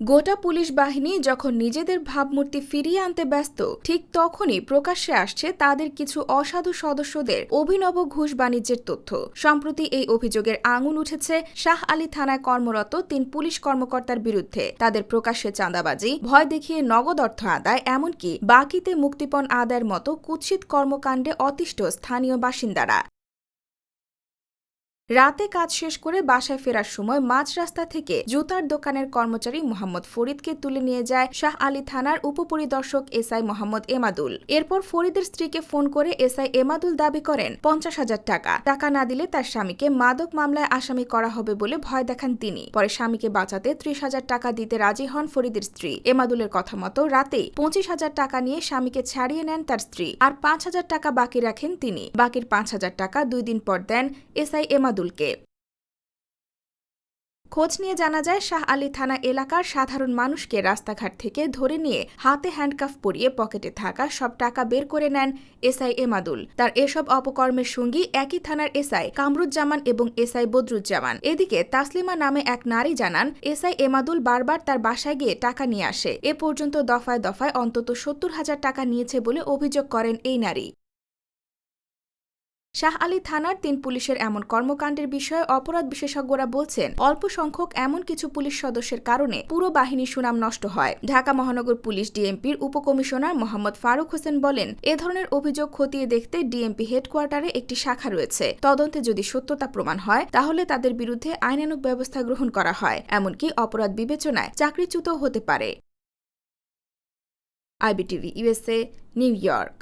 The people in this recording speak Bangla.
গোটা পুলিশ বাহিনী যখন নিজেদের ভাবমূর্তি ফিরিয়ে আনতে ব্যস্ত, ঠিক তখনই প্রকাশ্যে আসছে তাদের কিছু অসাধু সদস্যদের অভিনব ঘুষ বাণিজ্যের তথ্য। সম্প্রতি এই অভিযোগের আঙুল উঠেছে শাহ আলী থানায় কর্মরত তিন পুলিশ কর্মকর্তার বিরুদ্ধে। তাদের প্রকাশ্যে চাঁদাবাজি, ভয় দেখিয়ে নগদ অর্থ আদায়, এমনকি বাকিতে মুক্তিপণ আদায়ের মতো কুৎসিত কর্মকাণ্ডে অতিষ্ঠ স্থানীয় বাসিন্দারা। রাতে কাজ শেষ করে বাসায় ফেরার সময় মাঝ রাস্তা থেকে জুতার দোকানের কর্মচারী মোহাম্মদ ফরিদকে তুলে নিয়ে যায় শাহ আলী থানার উপপরিদর্শক এসআই মোহাম্মদ এমাদুল। এরপর ফরিদের স্ত্রীকে ফোন করে এসআই এমাদুল দাবি করেন, পঞ্চাশ হাজার টাকা। টাকা না দিলে তার স্বামীকে মাদক মামলায় আসামি করা হবে বলে ভয় দেখান তিনি। পরে স্বামীকে বাঁচাতে ত্রিশ হাজার টাকা দিতে রাজি হন ফরিদের স্ত্রী। এমাদুলের কথা মতো রাতেই পঁচিশ হাজার টাকা নিয়ে স্বামীকে ছাড়িয়ে নেন তার স্ত্রী। আর পাঁচ হাজার টাকা বাকি রাখেন তিনি। বাকির পাঁচ হাজার টাকা দুই দিন পর দেন এসআই এমাদুলকে খোঁজ নিয়ে জানা যায়, শাহ আলী থানা এলাকার সাধারণ মানুষকে রাস্তাঘাট থেকে ধরে নিয়ে হাতে হ্যান্ডকাফ পরিয়ে পকেটে থাকা সব টাকা বের করে নেন এসআই এমাদুল তার এসব অপকর্মের সঙ্গী একই থানার এসআই কামরুজ্জামান এবং এসআই বদরুজ্জামান। এদিকে তাসলিমা নামে এক নারী জানান এসআই এমাদুল বারবার তার বাসায় গিয়ে টাকা নিয়ে আসে। এ পর্যন্ত দফায় দফায় অন্তত সত্তর হাজার টাকা নিয়েছে বলে অভিযোগ করেন এই নারী। শাহ আলী থানার তিন পুলিশের এমন কর্মকাণ্ডের বিষয়ে অপরাধ বিশেষজ্ঞরা বলছেন, অল্প সংখ্যক এমন কিছু পুলিশ সদস্যের কারণে পুরো বাহিনীর সুনাম নষ্ট হয়। ঢাকা মহানগর পুলিশ ডিএমপির উপকমিশনার মোহাম্মদ ফারুক হোসেন বলেন, এ ধরনের অভিযোগ খতিয়ে দেখতে ডিএমপি হেডকোয়ার্টারে একটি শাখা রয়েছে। তদন্তে যদি সত্যতা প্রমাণ হয়, তাহলে তাদের বিরুদ্ধে আইনানুগ ব্যবস্থা গ্রহণ করা হয়, এমনকি অপরাধ বিবেচনায় চাকরিচ্যুত হতে পারে। IBTV USA New York.